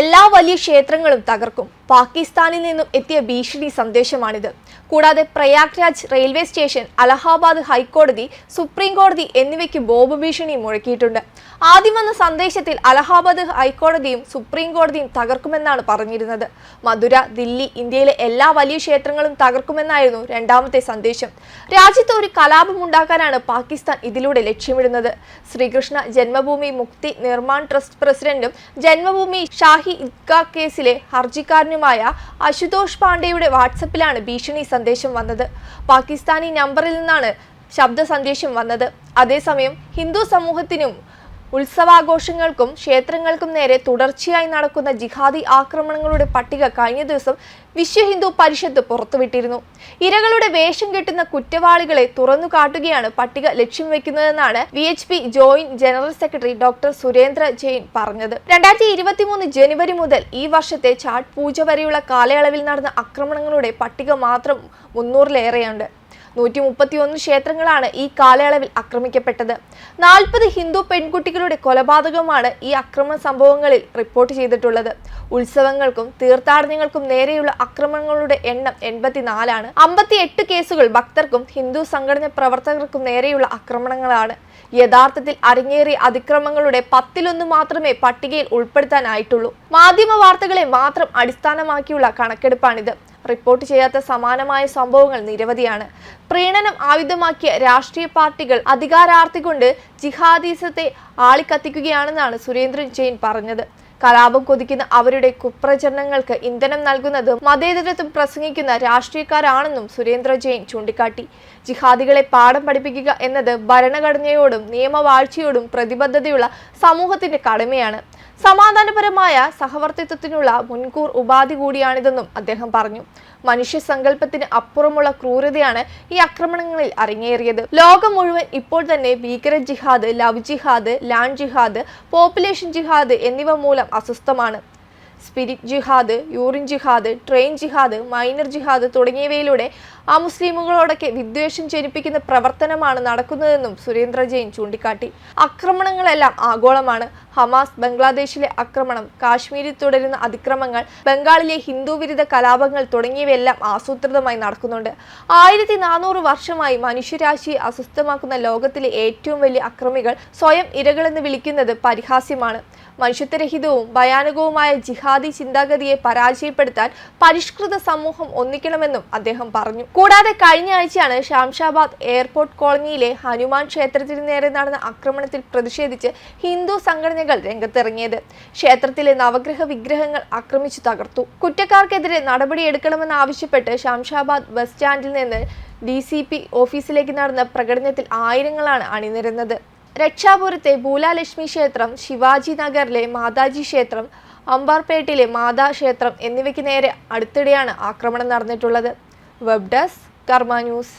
എല്ലാ വലിയ ക്ഷേത്രങ്ങളും തകർക്കും. പാകിസ്ഥാനിൽ നിന്നും എത്തിയ ഭീഷണി സന്ദേശമാണിത്. കൂടാതെ പ്രയാഗ് രാജ് റെയിൽവേ സ്റ്റേഷൻ അലഹാബാദ് ഹൈക്കോടതി സുപ്രീം കോടതി എന്നിവയ്ക്ക് ബോംബ് ഭീഷണി മുഴക്കിയിട്ടുണ്ട്. ആദ്യം വന്ന സന്ദേശത്തിൽ അലഹാബാദ് ഹൈക്കോടതിയും സുപ്രീം കോടതിയും തകർക്കുമെന്നാണ് പറഞ്ഞിരുന്നത്. മധുര ദില്ലി ഇന്ത്യയിലെ എല്ലാ വലിയ ക്ഷേത്രങ്ങളും തകർക്കുമെന്നായിരുന്നു രണ്ടാമത്തെ സന്ദേശം. രാജ്യത്ത് ഒരു കലാപം ഉണ്ടാക്കാനാണ് പാകിസ്ഥാൻ ഇതിലൂടെ ലക്ഷ്യമിടുന്നത്. ശ്രീകൃഷ്ണ ജന്മഭൂമി മുക്തി നിർമ്മാൺ ട്രസ്റ്റ് പ്രസിഡന്റും ജന്മഭൂമി ഷാഹി ഇദ്ഗാ കേസിലെ ഹർജിക്കാരനുമായ അശുതോഷ് പാണ്ഡെയുടെ വാട്സപ്പിലാണ് ഭീഷണി സന്ദേശം വന്നത്. പാകിസ്ഥാനി നമ്പറിൽ നിന്നാണ് ശബ്ദ സന്ദേശം വന്നത്. അതേസമയം ഹിന്ദു സമൂഹത്തിനും ഉത്സവാഘോഷങ്ങൾക്കും ക്ഷേത്രങ്ങൾക്കും നേരെ തുടർച്ചയായി നടക്കുന്ന ജിഹാദി ആക്രമണങ്ങളുടെ പട്ടിക കഴിഞ്ഞ ദിവസം വിശ്വ ഹിന്ദു പരിഷത്ത് പുറത്തുവിട്ടിരുന്നു. ഇരകളുടെ വേഷം കെട്ടുന്ന കുറ്റവാളികളെ തുറന്നു കാട്ടുകയാണ് പട്ടിക ലക്ഷ്യം വെക്കുന്നതെന്നാണ് V H P joint general secretary doctor Surendra Jain പറഞ്ഞത്. രണ്ടായിരത്തി ജനുവരി മുതൽ ഈ വർഷത്തെ ചാട്ട് പൂജ വരെയുള്ള കാലയളവിൽ നടന്ന ആക്രമണങ്ങളുടെ പട്ടിക മാത്രം മുന്നൂറിലേറെയുണ്ട്. നൂറ്റി മുപ്പത്തിയൊന്ന് ക്ഷേത്രങ്ങളാണ് ഈ കാലയളവിൽ ആക്രമിക്കപ്പെട്ടത്. നാൽപ്പത് ഹിന്ദു പെൺകുട്ടികളുടെ കൊലപാതകമാണ് ഈ അക്രമ സംഭവങ്ങളിൽ റിപ്പോർട്ട് ചെയ്തിട്ടുള്ളത്. ഉത്സവങ്ങൾക്കും തീർത്ഥാടനങ്ങൾക്കും നേരെയുള്ള അക്രമങ്ങളുടെ എണ്ണം എൺപത്തിനാലാണ്. അമ്പത്തി എട്ട് കേസുകൾ ഭക്തർക്കും ഹിന്ദു സംഘടന പ്രവർത്തകർക്കും നേരെയുള്ള ആക്രമണങ്ങളാണ്. യഥാർത്ഥത്തിൽ അരങ്ങേറിയ അതിക്രമങ്ങളുടെ പത്തിലൊന്ന് മാത്രമേ പട്ടികയിൽ ഉൾപ്പെടുത്താനായിട്ടുള്ളൂ. മാധ്യമ വാർത്തകളെ മാത്രം അടിസ്ഥാനമാക്കിയുള്ള കണക്കെടുപ്പാണിത്. റിപ്പോർട്ട് ചെയ്യാത്ത സമാനമായ സംഭവങ്ങൾ നിരവധിയാണ്. പ്രീണനം ആയുധമാക്കിയ രാഷ്ട്രീയ പാർട്ടികൾ അധികാരാർത്ഥി കൊണ്ട് ജിഹാദീസത്തെ ആളിക്കത്തിക്കുകയാണെന്നാണ് സുരേന്ദ്രൻ ജെയിൻ പറഞ്ഞത്. കലാപം കൊതിക്കുന്ന അവരുടെ കുപ്രചരണങ്ങൾക്ക് ഇന്ധനം നൽകുന്നത് മതേതരത്വം പ്രസംഗിക്കുന്ന രാഷ്ട്രീയക്കാരാണെന്നും സുരേന്ദ്ര ജെയിൻ ചൂണ്ടിക്കാട്ടി. ജിഹാദികളെ പാഠം പഠിപ്പിക്കുക എന്നത് ഭരണഘടനയോടും നിയമവാഴ്ചയോടും പ്രതിബദ്ധതയുള്ള സമൂഹത്തിന്റെ കടമയാണ്. സമാധാനപരമായ സഹവർത്തിത്വത്തിനുള്ള മുൻകൂർ ഉപാധി കൂടിയാണിതെന്നും അദ്ദേഹം പറഞ്ഞു. മനുഷ്യ സങ്കല്പത്തിന് അപ്പുറമുള്ള ക്രൂരതയാണ് ഈ ആക്രമണങ്ങളിൽ അരങ്ങേറിയത്. ലോകം മുഴുവൻ ഇപ്പോൾ തന്നെ ഭീകര ജിഹാദ് ലവ് ജിഹാദ് ലാൻഡ് ജിഹാദ് പോപ്പുലേഷൻ ജിഹാദ് എന്നിവ മൂലം അസ്വസ്ഥമാണ്. സ്പിരിറ്റ് ജിഹാദ് യൂറിൻ ജിഹാദ് ട്രെയിൻ ജിഹാദ് മൈനർ ജിഹാദ് തുടങ്ങിയവയിലൂടെ ആ മുസ്ലിമുകളോടൊക്കെ വിദ്വേഷം ജനിപ്പിക്കുന്ന പ്രവർത്തനമാണ് നടക്കുന്നതെന്നും സുരേന്ദ്ര ജെയിൻ ചൂണ്ടിക്കാട്ടി. ആക്രമണങ്ങളെല്ലാം ആഗോളമാണ്. ഹമാസ് ബംഗ്ലാദേശിലെ ആക്രമണം കാശ്മീരിൽ തുടരുന്ന അതിക്രമങ്ങൾ ബംഗാളിലെ ഹിന്ദു വിരുദ്ധ കലാപങ്ങൾ തുടങ്ങിയവയെല്ലാം ആസൂത്രിതമായി നടക്കുന്നുണ്ട്. ആയിരത്തി നാനൂറ് വർഷമായി മനുഷ്യരാശിയെ അസ്വസ്ഥമാക്കുന്ന ലോകത്തിലെ ഏറ്റവും വലിയ അക്രമികൾ സ്വയം ഇരകളെന്ന് വിളിക്കുന്നത് പരിഹാസ്യമാണ്. മനുഷ്യത്വരഹിതവും ഭയാനകവുമായ ജിഹാദി ചിന്താഗതിയെ പരാജയപ്പെടുത്താൻ പരിഷ്കൃത സമൂഹം ഒന്നിക്കണമെന്നും അദ്ദേഹം പറഞ്ഞു. കൂടാതെ കഴിഞ്ഞ ആഴ്ചയാണ് ഷാംഷാബാദ് എയർപോർട്ട് കോളനിയിലെ ഹനുമാൻ ക്ഷേത്രത്തിന് നേരെ നടന്ന ആക്രമണത്തിൽ പ്രതിഷേധിച്ച് ഹിന്ദു സംഘടനകൾ രംഗത്തിറങ്ങിയത്. ക്ഷേത്രത്തിലെ നവഗ്രഹ വിഗ്രഹങ്ങൾ ആക്രമിച്ചു തകർത്തു. കുറ്റക്കാർക്കെതിരെ നടപടിയെടുക്കണമെന്നാവശ്യപ്പെട്ട് ഷാംഷാബാദ് ബസ് സ്റ്റാൻഡിൽ നിന്ന് ഡി സി പി ഓഫീസിലേക്ക് നടന്ന പ്രകടനത്തിൽ ആയിരങ്ങളാണ് അണിനിരന്നത്. രക്ഷാപുരത്തെ ഭൂലാലക്ഷ്മി ക്ഷേത്രം ശിവാജി നഗറിലെ മാതാജി ക്ഷേത്രം അമ്പാർപേട്ടിലെ മാതാ ക്ഷേത്രം എന്നിവയ്ക്ക് നേരെ അടുത്തിടെയാണ് ആക്രമണം നടന്നിട്ടുള്ളത്. Web desk Karma news.